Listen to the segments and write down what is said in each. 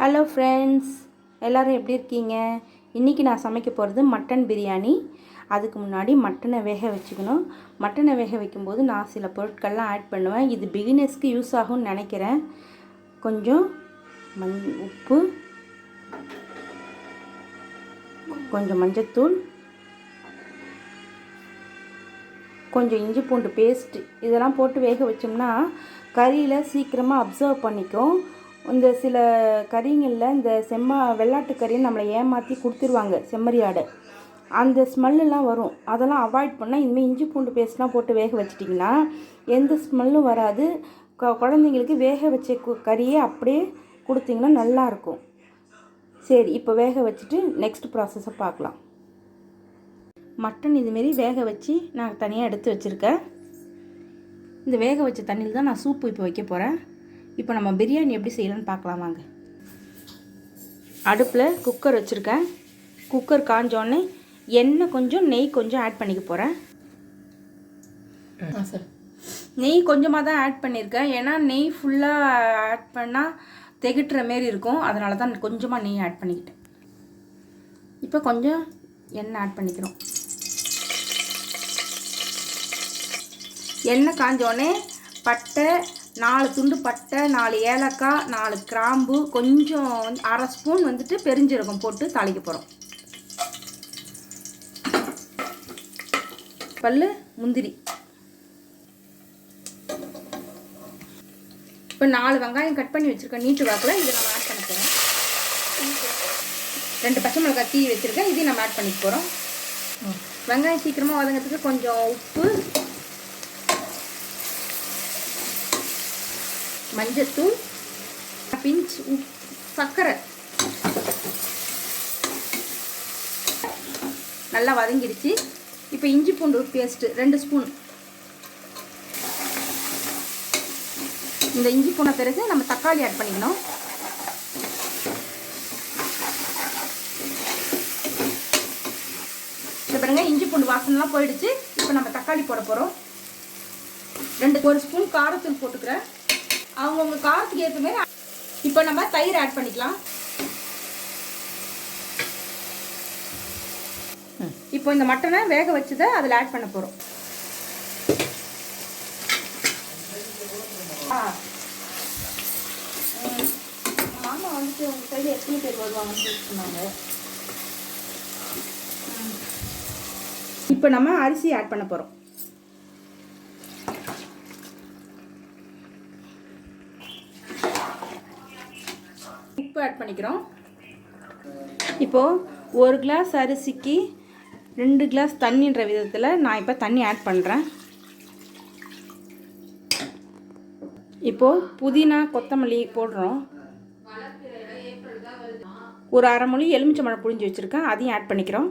Hello friends எல்லோரும் எப்படி இருக்கீங்க? இன்றைக்கி நான் சமைக்க போகிறது மட்டன் பிரியாணி. அதுக்கு முன்னாடி மட்டனை வேக வச்சுக்கணும். மட்டனை வேக வைக்கும்போது நான் சில பொருட்கள்லாம் ஆட் பண்ணுவேன். இது பிகினர்ஸ்க்கு யூஸ் ஆகும்னு நினைக்கிறேன். கொஞ்சம் மண் உப்பு கொஞ்சம் மஞ்சத்தூள் கொஞ்சம் இஞ்சி பூண்டு பேஸ்ட்டு இதெல்லாம் போட்டு வேக வச்சோம்னா கறியில் சீக்கிரமாக அப்சர்வ் பண்ணிக்கும். இந்த சில கறிங்களில் இந்த செம்மா வெள்ளாட்டு கறின்னு நம்மளை ஏமாற்றி கொடுத்துருவாங்க செம்மறி ஆடை. அந்த ஸ்மெல்லாம் வரும். அதெல்லாம் அவாய்ட் பண்ணால் இனிமேல் இஞ்சி பூண்டு பேஸ்ட்லாம் போட்டு வேக வச்சிட்டிங்கன்னா எந்த ஸ்மெல்லும் வராது. குழந்தைங்களுக்கு வேக வச்ச கு கறியே அப்படியே கொடுத்தீங்கன்னா நல்லாயிருக்கும் சரி இப்போ வேக வச்சுட்டு நெக்ஸ்ட் ப்ராசஸை பார்க்கலாம். மட்டன் இதுமாரி வேக வச்சு நான் தனியாக எடுத்து வச்சுருக்கேன். இந்த வேக வச்ச தண்ணியில் தான் நான் சூப்பு இப்போ வைக்க போகிறேன் இப்போ நம்ம பிரியாணி எப்படி செய்யலாம்னு பார்க்கலாம் வாங்க. அடுப்பில் குக்கர் வச்சுருக்கேன். குக்கர் காஞ்சோடனே எண்ணெய் கொஞ்சம் நெய் கொஞ்சம் ஆட் பண்ணிக்க போகிறேன் சார். நெய் கொஞ்சமாக தான் ஆட் பண்ணியிருக்கேன் ஏன்னா நெய் ஃபுல்லாக ஆட் பண்ணால் திகட்டுற மாரி இருக்கும். அதனால தான் கொஞ்சமாக நெய் ஆட் பண்ணிக்கிட்டேன். இப்போ கொஞ்சம் எண்ணெய் ஆட் பண்ணிக்கிறோம். எண்ணெய் காஞ்சோடனே பட்டை நாலு துண்டு பட்டை நாலு ஏலக்காய் நாலு கிராம்பு கொஞ்சம் அரை ஸ்பூன் வந்துட்டு பெருஞ்சீரகம் போட்டு தாளிக்க போகிறோம் பல்லு முந்திரி. இப்போ நாலு வெங்காயம் கட் பண்ணி வச்சுருக்கேன் நீட்டு வாக்கில். இதை நம்ம ஆட் பண்ண போகிறோம் ரெண்டு பச்சை மிளகாய் தீ வச்சுருக்கேன். இதையும் நம்ம ஆட் பண்ணிக்க போகிறோம் வெங்காயம் சீக்கிரமாக வதங்கிறதுக்கு கொஞ்சம் உப்பு மஞ்சத்தூள் பிஞ்ச் உப் சர்க்கரை. நல்லா வதங்கிடுச்சு. இப்போ இஞ்சி பூண்டு பேஸ்ட்டு ரெண்டு ஸ்பூன் இந்த இஞ்சி பூனை பிறகு நம்ம தக்காளி ஆட் பண்ணிக்கணும். இப்போ பாருங்க இஞ்சி பூண்டு வாசனைலாம் போயிடுச்சு. இப்போ நம்ம தக்காளி போட போகிறோம் ரெண்டு ஒரு ஸ்பூன் காரத்தூள் போட்டுக்கிறேன். அவங்கவுங்க காசுக்கு ஏற்ற மாதிரி இப்போ நம்ம தயிர் ஆட் பண்ணிக்கலாம். இப்போ இந்த மட்டனை வேக வச்சதை அதில் ஆட் பண்ண போகிறோம் மாமா வந்துட்டு உங்கள் சைடு எத்தனை பேர் வருவாங்கன்னு சொன்னாங்க இப்போ நம்ம அரிசி ஆட் பண்ண போகிறோம் உப்பு ஆட் பண்ணிக்கிறோம். இப்போது ஒரு கிளாஸ் அரிசிக்கு ரெண்டு கிளாஸ் தண்ணின்ற விதத்தில் நான் இப்போ தண்ணி ஆட் பண்ணுறேன் இப்போது புதினா கொத்தமல்லி போடுறோம். ஒரு அரை மொழி எலுமிச்சம்பழம் புழிஞ்சு வச்சுருக்கேன். அதையும் ஆட் பண்ணிக்கிறோம்.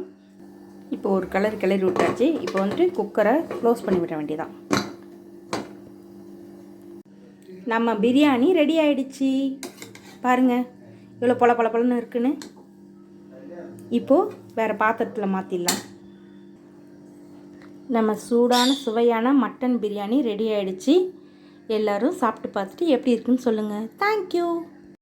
இப்போ ஒரு கலர் கிளறி விட்டாச்சு. இப்போ வந்துட்டு குக்கரை க்ளோஸ் பண்ணி விட வேண்டியதான் நம்ம பிரியாணி ரெடி ஆயிடுச்சு. பாருங்கள் இவ்வளோ பொல பொல பொலன்னு இருக்குன்னு? இப்போது வேறு பாத்திரத்தில் மாற்றிடலாம் நம்ம சூடான சுவையான மட்டன் பிரியாணி ரெடி ஆகிடுச்சி எல்லோரும் சாப்பிட்டு பார்த்துட்டு எப்படி இருக்குன்னு சொல்லுங்கள் தேங்க்யூ